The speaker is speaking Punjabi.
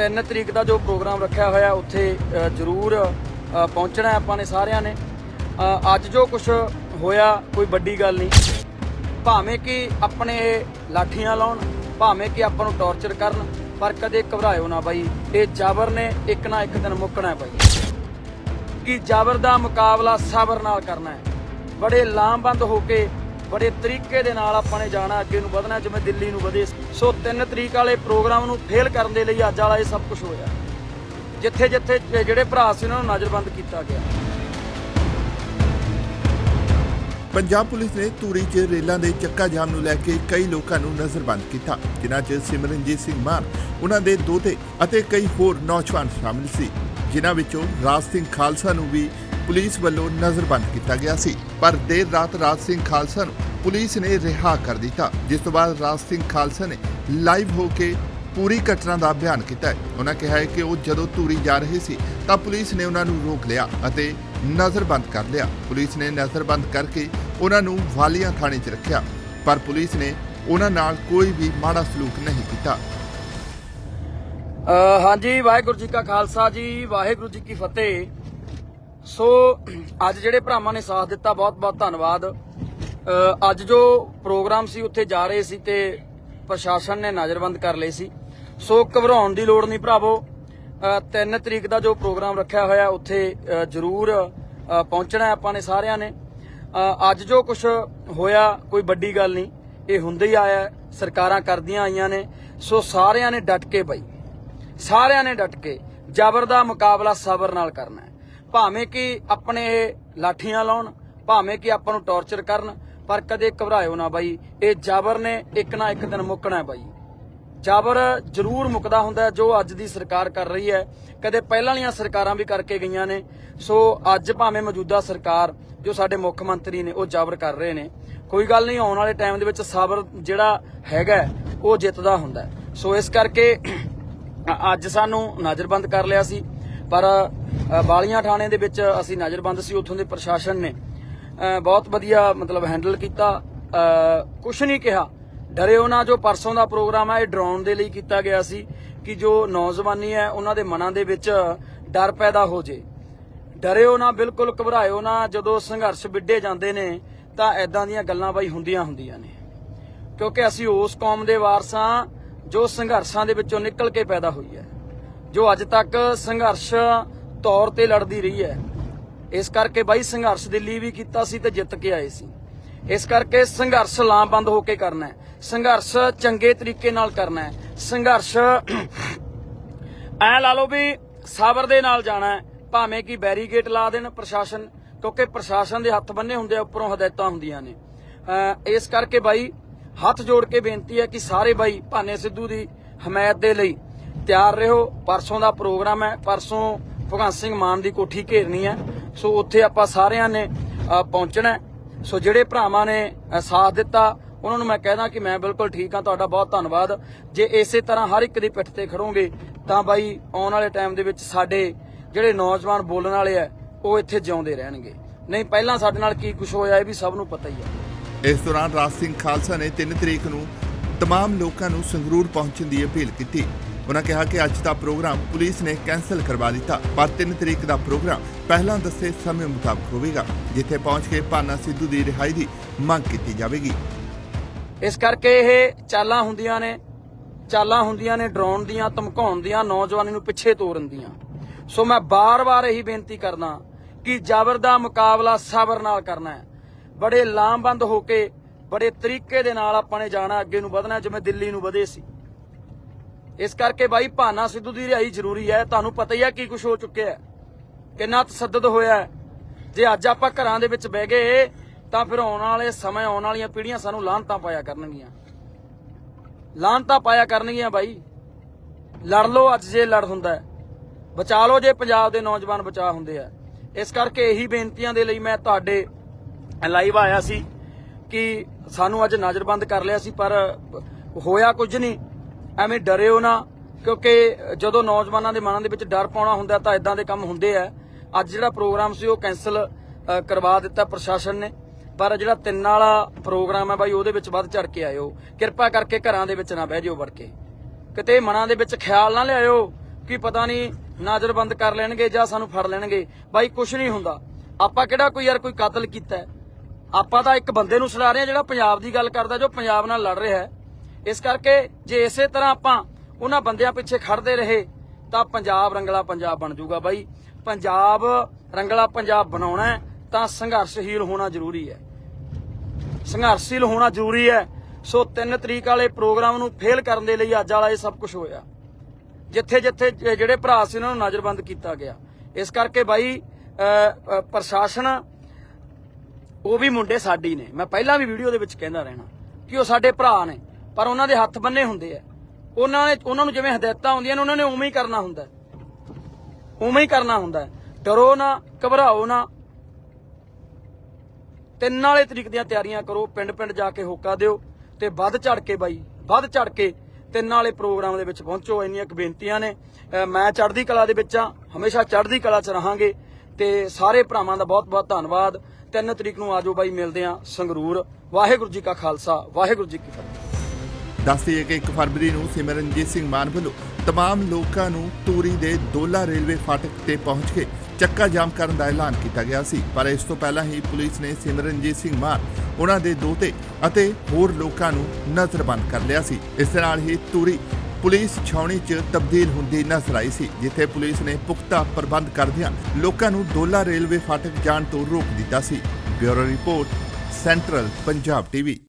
3 ਤਰੀਕ ਦਾ ਜੋ ਪ੍ਰੋਗਰਾਮ ਰੱਖਿਆ ਹੋਇਆ ਉੱਥੇ ਜ਼ਰੂਰ ਪਹੁੰਚਣਾ ਆਪਾਂ ਨੇ ਸਾਰਿਆਂ ਨੇ। ਅੱਜ ਜੋ ਕੁਝ ਹੋਇਆ, ਕੋਈ ਵੱਡੀ ਗੱਲ ਨਹੀਂ। ਭਾਵੇਂ ਕਿ ਆਪਣੇ ਲਾਠੀਆਂ ਲਾਉਣ, ਭਾਵੇਂ ਕਿ ਆਪਾਂ ਨੂੰ ਟੌਰਚਰ ਕਰਨ, ਪਰ ਕਦੇ ਘਬਰਾਇਓ ਨਾ ਬਾਈ। ਇਹ ਜ਼ਬਰ ਨੇ ਇੱਕ ਨਾ ਇੱਕ ਦਿਨ ਮੁੱਕਣਾ ਬਾਈ। ਕਿ ਜਾਬਰ ਦਾ ਮੁਕਾਬਲਾ ਸਬਰ ਨਾਲ ਕਰਨਾ ਹੈ। ਬੜੇ ਲਾਮਬੰਦ ਹੋ ਕੇ ਬੜੇ ਤਰੀਕੇ ਦੇ ਨਾਲ ਆਪਾਂ ਨੇ ਜਾਣਾ, ਅੱਗੇ ਨੂੰ ਵਧਣਾ, ਜਿਵੇਂ ਦਿੱਲੀ ਨੂੰ ਵਧੇ। ਸੋ 3 ਤਰੀਕ ਵਾਲੇ ਪ੍ਰੋਗਰਾਮ ਨੂੰ ਫੇਲ ਕਰਨ ਦੇ ਲਈ ਅੱਜ ਵਾਲਾ ਇਹ ਸਭ ਕੁਝ ਹੋਇਆ। ਜਿੱਥੇ ਜਿੱਥੇ ਜਿਹੜੇ ਭਰਾ ਸੀ, ਉਹਨਾਂ ਨੂੰ ਨਜ਼ਰਬੰਦ ਕੀਤਾ ਗਿਆ। ਪੰਜਾਬ ਪੁਲਿਸ ਨੇ ਧੂਰੀ 'ਚ ਰੇਲਾਂ ਦੇ ਚੱਕਾ ਜਾਮ ਨੂੰ ਲੈ ਕੇ ਕਈ ਲੋਕਾਂ ਨੂੰ ਨਜ਼ਰਬੰਦ ਕੀਤਾ। ਜਿਨ੍ਹਾਂ 'ਚ ਸਿਮਰਨਜੀਤ ਸਿੰਘ ਮਾਨ ਉਹਨਾਂ ਦੇ ਦੋਤੇ ਅਤੇ ਕਈ ਹੋਰ ਨੌਜਵਾਨ ਸ਼ਾਮਿਲ ਸੀ। ਜਿਨ੍ਹਾਂ ਵਿੱਚੋਂ ਰਾਜ ਸਿੰਘ ਖਾਲਸਾ ਨੂੰ ਵੀ ਪੁਲਿਸ ਵੱਲੋਂ ਨਜ਼ਰਬੰਦ ਕੀਤਾ ਗਿਆ ਸੀ। ਪਰ ਦੇਰ ਰਾਤ ਰਾਜ ਸਿੰਘ ਖਾਲਸਾ ਨੂੰ ਪੁਲਿਸ ਨੇ ਰਿਹਾ ਕਰ ਦਿੱਤਾ, ਜਿਸ ਤੋਂ ਬਾਅਦ ਰਾਜ ਸਿੰਘ ਖਾਲਸਾ ਨੇ ਲਾਈਵ ਹੋ ਕੇ ਪੂਰੀ ਘਟਨਾ ਦਾ ਬਿਆਨ ਕੀਤਾ ਹੈ। ਉਹਨਾਂ ਕਿਹਾ ਹੈ ਕਿ ਉਹ ਜਦੋਂ ਧੂਰੀ ਜਾ ਰਹੇ ਸੀ, ਤਾਂ ਪੁਲਿਸ ਨੇ ਉਹਨਾਂ ਨੂੰ ਰੋਕ ਲਿਆ ਅਤੇ ਨਜ਼ਰਬੰਦ ਕਰ ਲਿਆ। ਪੁਲਿਸ ਨੇ ਨਜ਼ਰਬੰਦ ਕਰਕੇ ਉਹਨਾਂ ਨੂੰ ਵਾਲੀਆਂ ਥਾਣੇ 'ਚ ਰੱਖਿਆ, ਪਰ ਪੁਲਿਸ ਨੇ ਉਹਨਾਂ ਨਾਲ ਕੋਈ ਵੀ ਮਾੜਾ ਸਲੂਕ ਨਹੀਂ ਕੀਤਾ। ਹਾਂਜੀ, ਵਾਹਿਗੁਰੂ ਜੀ ਕਾ ਖਾਲਸਾ ਜੀ, ਵਾਹਿਗੁਰੂ ਜੀ ਕੀ ਫਤਿਹ। ਸੋ, ਅੱਜ ਜਿਹੜੇ ਭਰਾਵਾਂ ਨੇ ਸਾਥ ਦਿੱਤਾ, ਬਹੁਤ ਬਹੁਤ ਧੰਨਵਾਦ। ਅੱਜ ਜੋ ਪ੍ਰੋਗਰਾਮ ਸੀ, ਉੱਥੇ ਜਾ ਰਹੇ ਸੀ ਤੇ ਪ੍ਰਸ਼ਾਸਨ ਨੇ ਨਜ਼ਰਬੰਦ ਕਰ ਲਈ ਸੀ। ਸੋ, ਘਬਰਾਉਣ ਦੀ ਲੋੜ ਨਹੀਂ ਭਰਾਵੋ। 3 ਤਰੀਕ ਦਾ ਜੋ ਪ੍ਰੋਗਰਾਮ ਰੱਖਿਆ ਹੋਇਆ, ਉੱਥੇ ਜ਼ਰੂਰ ਪਹੁੰਚਣਾ ਆਪਾਂ ਨੇ ਸਾਰਿਆਂ ਨੇ। ਅੱਜ ਜੋ ਕੁਝ ਹੋਇਆ, ਕੋਈ ਵੱਡੀ ਗੱਲ ਨਹੀਂ। ਇਹ ਹੁੰਦਾ ਹੀ ਆਇਆ, ਸਰਕਾਰਾਂ ਕਰਦੀਆਂ ਆਈਆਂ ਨੇ। ਸੋ, ਸਾਰਿਆਂ ਨੇ ਡਟ ਕੇ ਬਈ। ਸਾਰਿਆਂ ਨੇ ਡਟ ਕੇ ਜ਼ਬਰ ਦਾ ਮੁਕਾਬਲਾ ਸਬਰ ਨਾਲ ਕਰਨਾ ਭਾਵੇਂ ਕਿ ਆਪਣੇ ਇਹ ਲਾਠੀਆਂ ਲਾਉਣ, ਭਾਵੇਂ ਕਿ ਆਪਾਂ ਨੂੰ ਟੌਰਚਰ ਕਰਨ, ਪਰ ਕਦੇ ਘਬਰਾਇਓ ਨਾ ਬਾਈ। ਇਹ ਜਾਬਰ ਨੇ ਇੱਕ ਨਾ ਇੱਕ ਦਿਨ ਮੁੱਕਣਾ ਬਾਈ। ਜਾਬਰ ਜ਼ਰੂਰ ਮੁੱਕਦਾ ਹੁੰਦਾ ਜੋ ਅੱਜ ਦੀ ਸਰਕਾਰ ਕਰ ਰਹੀ ਹੈ। ਕਦੇ ਪਹਿਲਾਂ ਵਾਲੀਆਂ ਸਰਕਾਰਾਂ ਵੀ ਕਰਕੇ ਗਈਆਂ ਨੇ। ਸੋ ਅੱਜ ਭਾਵੇਂ ਮੌਜੂਦਾ ਸਰਕਾਰ, ਜੋ ਸਾਡੇ ਮੁੱਖ ਮੰਤਰੀ ਨੇ, ਉਹ ਜਾਬਰ ਕਰ ਰਹੇ ਨੇ। ਕੋਈ ਗੱਲ ਨਹੀਂ, ਆਉਣ ਵਾਲੇ ਟਾਈਮ ਦੇ ਵਿੱਚ ਸਬਰ ਜਿਹੜਾ ਹੈਗਾ ਉਹ ਜਿੱਤਦਾ ਹੁੰਦਾ ਸੋ ਇਸ ਕਰਕੇ ਅੱਜ ਸਾਨੂੰ ਨਜ਼ਰਬੰਦ ਕਰ ਲਿਆ ਸੀ। ਪਰ ਬਾਲੀਆਂ ਥਾਣੇ ਦੇ ਵਿੱਚ ਅਸੀਂ ਨਜ਼ਰਬੰਦ ਸੀ, ਉੱਥੋਂ ਦੇ ਪ੍ਰਸ਼ਾਸਨ ਨੇ। ਬਹੁਤ ਵਧੀਆ ਮਤਲਬ ਹੈਂਡਲ ਕੀਤਾ। ਕੁਝ ਨਹੀਂ ਕਿਹਾ। ਡਰਿਓ ਨਾ ਜੋ ਪਰਸੋਂ ਦਾ ਪ੍ਰੋਗਰਾਮ ਹੈ ਇਹ ਡਰਾਉਣ ਦੇ ਲਈ ਕੀਤਾ ਗਿਆ ਸੀ ਕਿ ਜੋ ਨੌਜਵਾਨੀ ਹੈ, ਉਹਨਾਂ ਦੇ ਮਨਾਂ ਦੇ ਵਿੱਚ ਡਰ ਪੈਦਾ ਹੋ ਜੇ। ਡਰਿਓ ਨਾ, ਬਿਲਕੁਲ ਘਬਰਾਇਓ ਨਾ। ਜਦੋਂ ਸੰਘਰਸ਼ ਵਿੱਢੇ ਜਾਂਦੇ ਨੇ, ਤਾਂ ਐਦਾਂ ਦੀਆਂ ਗੱਲਾਂ ਬਾਈ ਹੁੰਦੀਆਂ ਹੁੰਦੀਆਂ ਨੇ। ਕਿਉਂਕਿ ਅਸੀਂ ਉਸ ਕੌਮ ਦੇ ਵਾਰਸ ਹਾਂ ਜੋ ਸੰਘਰਸ਼ਾਂ ਦੇ ਵਿੱਚੋਂ ਨਿਕਲ ਕੇ ਪੈਦਾ ਹੋਈ ਹੈ। ਜੋ ਅੱਜ ਤੱਕ ਸੰਘਰਸ਼ ਤੌਰ ਤੇ ਲੜਦੀ ਰਹੀ ਹੈ। ਇਸ ਕਰਕੇ ਬਾਈ ਸੰਘਰਸ਼ ਦਿੱਲੀ ਵੀ ਕੀਤਾ ਸੀ ਤੇ ਜਿੱਤ ਕੇ ਆਏ ਸੀ। ਇਸ ਕਰਕੇ ਸੰਘਰਸ਼ ਲਾਮਬੰਦ ਹੋ ਕੇ ਕਰਨਾ ਹੈ। ਸੰਘਰਸ਼ ਚੰਗੇ ਤਰੀਕੇ ਨਾਲ ਕਰਨਾ ਹੈ। ਸੰਘਰਸ਼ ਐ ਲਾ ਲਓ ਵੀ ਸਬਰ ਦੇ ਨਾਲ ਜਾਣਾ ਹੈ। ਭਾਵੇਂ ਕਿ ਬੈਰੀਗੇਟ ਲਾ ਦੇਣ ਪ੍ਰਸ਼ਾਸਨ, ਕਿਉਂਕਿ ਪ੍ਰਸ਼ਾਸਨ ਦੇ ਹੱਥ ਬੰਨੇ ਹੁੰਦੇ ਆ, ਉੱਪਰੋਂ ਹਦਾਇਤਾਂ ਹੁੰਦੀਆਂ ਨੇ। ਅਹ ਇਸ ਕਰਕੇ ਬਾਈ ਹੱਥ ਜੋੜ ਕੇ ਬੇਨਤੀ ਹੈ ਕਿ ਸਾਰੇ ਬਾਈ ਭਾਨੇ ਸਿੱਧੂ ਦੀ ਹਮਾਇਤ ਦੇ ਲਈ ਤਿਆਰ ਰਹੋ ਪਰਸੋਂ ਦਾ ਪ੍ਰੋਗਰਾਮ ਹੈ ਪਰਸੋਂ ਭਗਵੰਤ ਸਿੰਘ ਮਾਨ ਦੀ ਕੋਠੀ ਘੇਰਨੀ ਹੈ ਸੋ ਉੱਥੇ ਆਪਾਂ ਸਾਰਿਆਂ ਨੇ ਅਹ ਪਹੁੰਚਣਾ ਹੈ। ਸੋ ਜਿਹੜੇ ਭਰਾਵਾਂ ਨੇ ਅਹ ਸਾਥ ਦਿੱਤਾ ਉਹਨਾਂ ਨੂੰ ਮੈਂ ਕਹਿਦਾ ਕਿ ਮੈਂ ਬਿਲਕੁਲ ਠੀਕ ਹਾਂ ਤੁਹਾਡਾ ਬਹੁਤ ਧੰਨਵਾਦ ਜੇ ਇਸੇ ਤਰ੍ਹਾਂ ਹਰ ਇੱਕ ਦੀ ਪਿੱਠ ਤੇ ਖੜੋਗੇ ਤਾਂ ਬਾਈ ਆਉਣ ਵਾਲੇ ਟਾਈਮ ਦੇ ਵਿੱਚ ਸਾਡੇ ਜਿਹੜੇ ਨੌਜਵਾਨ ਬੋਲਣ ਵਾਲੇ ਆ ਉਹ ਇੱਥੇ ਜਿਉਂਦੇ ਰਹਿਣਗੇ ਨਹੀਂ ਪਹਿਲਾਂ ਸਾਡੇ ਨਾਲ ਕੀ ਕੁਝ ਹੋਇਆ ਇਹ ਵੀ ਸਭ ਨੂੰ ਪਤਾ ਹੀ ਹੈ ਇਸ ਦੌਰਾਨ ਰਾਜ ਸਿੰਘ ਖਾਲਸਾ ਨੇ 3 ਤਰੀਕ ਨੂੰ तमाम ਲੋਕਾਂ ਨੂੰ ਸੰਗਰੂਰ ਪਹੁੰਚਣ ਦੀ ਅਪੀਲ ਕੀਤੀ ਉਹਨਾਂ ਕਿਹਾ ਕਿ ਅੱਜ ਦਾ ਪ੍ਰੋਗਰਾਮ ਪੁਲਿਸ ਨੇ ਕੈਂਸਲ ਕਰਵਾ ਦਿੱਤਾ, ਪਰ 3 ਤਰੀਕ ਦਾ ਪ੍ਰੋਗਰਾਮ ਪਹਿਲਾਂ ਦੱਸੇ ਸਮੇਂ ਮੁਤਾਬਕ ਹੋਵੇਗਾ, ਜਿੱਥੇ ਪਹੁੰਚ ਕੇ ਭਾਨਾ ਸਿੱਧੂ ਦੀ ਰਿਹਾਈ ਦੀ ਮੰਗ ਕੀਤੀ ਜਾਵੇਗੀ। ਇਸ ਕਰਕੇ ਇਹ ਚਾਲਾਂ ਹੁੰਦੀਆਂ ਨੇ, ਚਾਲਾਂ ਹੁੰਦੀਆਂ ਨੇ, ਡਰਾਉਣ ਦੀਆਂ, ਧਮਕਾਉਣ ਦੀਆਂ, ਨੌਜਵਾਨੀ ਨੂੰ ਪਿੱਛੇ ਤੋਰਨ ਦੀਆਂ। ਸੋ ਮੈਂ ਬਾਰ-ਬਾਰ ਇਹੀ ਬੇਨਤੀ ਕਰਦਾ ਕਿ ਜ਼ਬਰ ਦਾ ਮੁਕਾਬਲਾ ਸਬਰ ਨਾਲ ਕਰਨਾ ਹੈ। ਬੜੇ ਲਾਮਬੰਦ ਹੋ ਕੇ, ਬੜੇ ਤਰੀਕੇ ਦੇ ਨਾਲ ਆਪਾਂ ਨੇ ਜਾਣਾ, ਅੱਗੇ ਨੂੰ ਵਧਣਾ, ਜਿਵੇਂ ਦਿੱਲੀ ਨੂੰ ਵਧੇ ਸੀ। ਇਸ ਕਰਕੇ ਬਾਈ, ਭਾਨਾ ਸਿੱਧੂ ਦੀ ਰਿਹਾਈ ਜ਼ਰੂਰੀ ਹੈ। ਤੁਹਾਨੂੰ ਪਤਾ ਹੀ ਹੈ ਕੀ ਕੁਝ ਹੋ ਚੁੱਕਿਆ ਹੈ। ਕਿੰਨਾ ਤਸੱਦਦ ਹੋਇਆ ਹੈ। ਜੇ ਅੱਜ ਆਪਾਂ ਘਰਾਂ ਦੇ ਵਿੱਚ ਬਹਿ ਗਏ, ਤਾਂ ਫਿਰ ਆਉਣ ਵਾਲੇ ਸਮੇਂ, ਆਉਣ ਵਾਲੀਆਂ ਪੀੜ੍ਹੀਆਂ ਸਾਨੂੰ ਲਾਹਨਤਾਂ ਪਾਇਆ ਕਰਨਗੀਆਂ। ਲਾਹਨਤਾਂ ਪਾਇਆ ਕਰਨਗੀਆਂ ਬਾਈ। ਲੜ ਲਓ, ਅੱਜ ਜੇ ਲੜ ਹੁੰਦਾ ਹੈ। ਬਚਾ ਲਓ ਜੇ ਪੰਜਾਬ ਦੇ ਨੌਜਵਾਨ ਬਚਾ ਹੁੰਦੇ ਆ। ਇਸ ਕਰਕੇ ਇਹੀ ਬੇਨਤੀਆਂ ਦੇ ਲਈ ਮੈਂ ਤੁਹਾਡੇ ਲਾਈਵ ਆਇਆ ਸੀ ਕਿ ਸਾਨੂੰ ਅੱਜ ਨਜ਼ਰਬੰਦ ਕਰ ਲਿਆ ਸੀ, ਪਰ ਹੋਇਆ ਕੁਝ ਨਹੀਂ। ਐਵੇਂ ਡਰਿਓ ਨਾ, ਕਿਉਂਕਿ ਜਦੋਂ ਨੌਜਵਾਨਾਂ ਦੇ ਮਨਾਂ ਦੇ ਵਿੱਚ ਡਰ ਪਾਉਣਾ ਹੁੰਦਾ ਤਾਂ ਇਦਾਂ ਦੇ ਕੰਮ ਹੁੰਦੇ ਆ। ਅੱਜ ਜਿਹੜਾ ਪ੍ਰੋਗਰਾਮ ਸੀ ਉਹ ਕੈਨਸਲ ਕਰਵਾ ਦਿੱਤਾ ਪ੍ਰਸ਼ਾਸਨ ਨੇ। ਪਰ ਜਿਹੜਾ ਤਿੰਨ ਵਾਲਾ ਪ੍ਰੋਗਰਾਮ ਹੈ ਬਾਈ, ਉਹਦੇ ਵਿੱਚ ਵੱਧ ਚੜ ਕੇ ਆਇਓ। ਕਿਰਪਾ ਕਰਕੇ ਘਰਾਂ ਦੇ ਵਿੱਚ ਨਾ ਬਹਿ ਜਿਓ ਵੜ ਕੇ। ਕਿਤੇ ਮਨਾਂ ਦੇ ਵਿੱਚ ਖਿਆਲ ਨਾ ਲਿਆਇਓ ਕਿ ਪਤਾ ਨਹੀਂ ਨਾਜ਼ਰਬੰਦ ਕਰ ਲੈਣਗੇ ਜਾਂ ਸਾਨੂੰ ਫੜ ਲੈਣਗੇ। ਬਾਈ ਕੁਝ ਨਹੀਂ ਹੁੰਦਾ। ਆਪਾਂ ਕਿਹੜਾ ਕੋਈ ਯਾਰ ਕੋਈ ਕਤਲ ਕੀਤਾ? ਆਪਾਂ ਤਾਂ ਇੱਕ ਬੰਦੇ ਨੂੰ ਛੁਡਾ ਰਹੇ ਹਾਂ ਜਿਹੜਾ ਪੰਜਾਬ ਦੀ ਗੱਲ ਕਰਦਾ, ਜੋ ਪੰਜਾਬ ਨਾਲ ਲੜ ਰਿਹਾ ਹੈ। ਇਸ ਕਰਕੇ ਜੇ ਇਸੇ ਤਰ੍ਹਾਂ ਆਪਾਂ ਉਹਨਾਂ ਬੰਦਿਆਂ ਪਿੱਛੇ ਖੜਦੇ ਰਹੇ, ਤਾਂ ਪੰਜਾਬ ਰੰਗਲਾ ਪੰਜਾਬ ਬਣ ਜਾਊਗਾ ਬਾਈ। ਪੰਜਾਬ ਰੰਗਲਾ ਪੰਜਾਬ ਬਣਾਉਣਾ ਤਾਂ ਸੰਘਰਸ਼ਹੀਲ ਹੋਣਾ ਜ਼ਰੂਰੀ ਹੈ। ਸੰਘਰਸ਼ੀਲ ਹੋਣਾ ਜ਼ਰੂਰੀ ਹੈ। ਸੋ 3 ਤਰੀਕ ਵਾਲੇ ਪ੍ਰੋਗਰਾਮ ਨੂੰ ਫੇਲ ਕਰਨ ਦੇ ਲਈ ਅੱਜ ਵਾਲਾ ਇਹ ਸਭ ਕੁਝ ਹੋਇਆ। ਜਿੱਥੇ ਜਿੱਥੇ ਜਿਹੜੇ ਭਰਾ ਸੀ ਉਹਨਾਂ ਨੂੰ ਨਜ਼ਰਬੰਦ ਕੀਤਾ ਗਿਆ। ਇਸ ਕਰਕੇ ਬਾਈ ਪ੍ਰਸ਼ਾਸਨ, ਉਹ ਵੀ ਮੁੰਡੇ ਸਾਡੀ ਨੇ। ਮੈਂ ਪਹਿਲਾਂ ਵੀ ਵੀਡੀਓ ਦੇ ਵਿੱਚ ਕਹਿੰਦਾ ਰਹਿਣਾ ਕਿ ਉਹ ਸਾਡੇ ਭਰਾ ਨੇ। ਪਰ ਉਹਨਾਂ ਦੇ ਹੱਥ ਬੰਨੇ ਹੁੰਦੇ ਆ। ਉਹਨਾਂ ਨੇ ਉਹਨਾਂ ਨੂੰ ਜਿਵੇਂ ਹਦਾਇਤਾਂ ਹੁੰਦੀਆਂ ਨੇ, ਉਹਨਾਂ ਨੇ ਉਵੇਂ ਹੀ ਕਰਨਾ ਹੁੰਦਾ। ਉਵੇਂ ਹੀ ਕਰਨਾ ਹੁੰਦਾ। ਡਰੋ ਨਾ, ਘਬਰਾਓ ਨਾ। ਤਿੰਨ ਵਾਲੇ ਤਰੀਕ ਦੀਆਂ ਤਿਆਰੀਆਂ ਕਰੋ। ਪਿੰਡ ਪਿੰਡ ਜਾ ਕੇ ਹੋਕਾ ਦਿਓ ਤੇ ਵੱਧ ਚੜ ਕੇ ਬਾਈ, ਵੱਧ ਚੜ ਕੇ ਤਿੰਨ ਵਾਲੇ ਪ੍ਰੋਗਰਾਮ ਦੇ ਵਿੱਚ ਪਹੁੰਚੋ। ਇੰਨੀਆਂ ਕੁ ਬੇਨਤੀਆਂ ਨੇ। ਮੈਂ ਚੜ੍ਹਦੀ ਕਲਾ ਦੇ ਵਿੱਚ ਆ ਹਮੇਸ਼ਾ ਚੜ੍ਹਦੀ ਕਲਾ 'ਚ ਰਹਾਂਗੇ ਤੇ ਸਾਰੇ ਭਰਾਵਾਂ ਦਾ ਬਹੁਤ ਬਹੁਤ ਧੰਨਵਾਦ। ਤਿੰਨ ਤਰੀਕ ਨੂੰ ਆਜੋ ਬਾਈ, ਮਿਲਦੇ ਆ ਸੰਗਰੂਰ। ਵਾਹਿਗੁਰੂ ਜੀ ਕਾ ਖਾਲਸਾ, ਵਾਹਿਗੁਰੂ ਜੀ ਕੀ ਫਤਿਹ। ਦੱਸਦੀ ਹੈ ਕਿ 1 ਫਰਵਰੀ ਨੂੰ ਸਿਮਰਨਜੀਤ ਸਿੰਘ ਮਾਨ ਵੱਲੋਂ तमाम ਲੋਕਾਂ ਨੂੰ ਤੂਰੀ ਦੇ ਦੋਲਾ ਰੇਲਵੇ ਫਾਟਕ ਤੇ ਪਹੁੰਚ ਕੇ ਚੱਕਾ ਜਾਮ ਕਰਨ ਦਾ ਐਲਾਨ ਕੀਤਾ ਗਿਆ ਸੀ ਪਰ ਇਸ ਤੋਂ ਪਹਿਲਾਂ ਹੀ ਪੁਲਿਸ ਨੇ ਸਿਮਰਨਜੀਤ ਸਿੰਘ ਮਾਨ ਉਹਨਾਂ ਦੇ ਦੋਤੇ ਅਤੇ ਹੋਰ ਲੋਕਾਂ ਨੂੰ ਨਜ਼ਰਬੰਦ ਕਰ ਲਿਆ ਸੀ ਇਸ ਦੇ ਨਾਲ ਹੀ ਤੂਰੀ ਪੁਲਿਸ ਛਾਉਣੀ 'ਚ ਤਬਦੀਲ ਹੁੰਦੀ ਨਜ਼ਰ ਆਈ ਸੀ ਜਿੱਥੇ ਪੁਲਿਸ ਨੇ ਪੁਖਤਾ ਪ੍ਰਬੰਧ ਕਰਦਿਆਂ ਲੋਕਾਂ ਨੂੰ ਦੋਲਾ ਰੇਲਵੇ ਫਾਟਕ ਜਾਣ ਤੋਂ ਰੋਕ ਦਿੱਤਾ ਸੀ bureau report central Punjab TV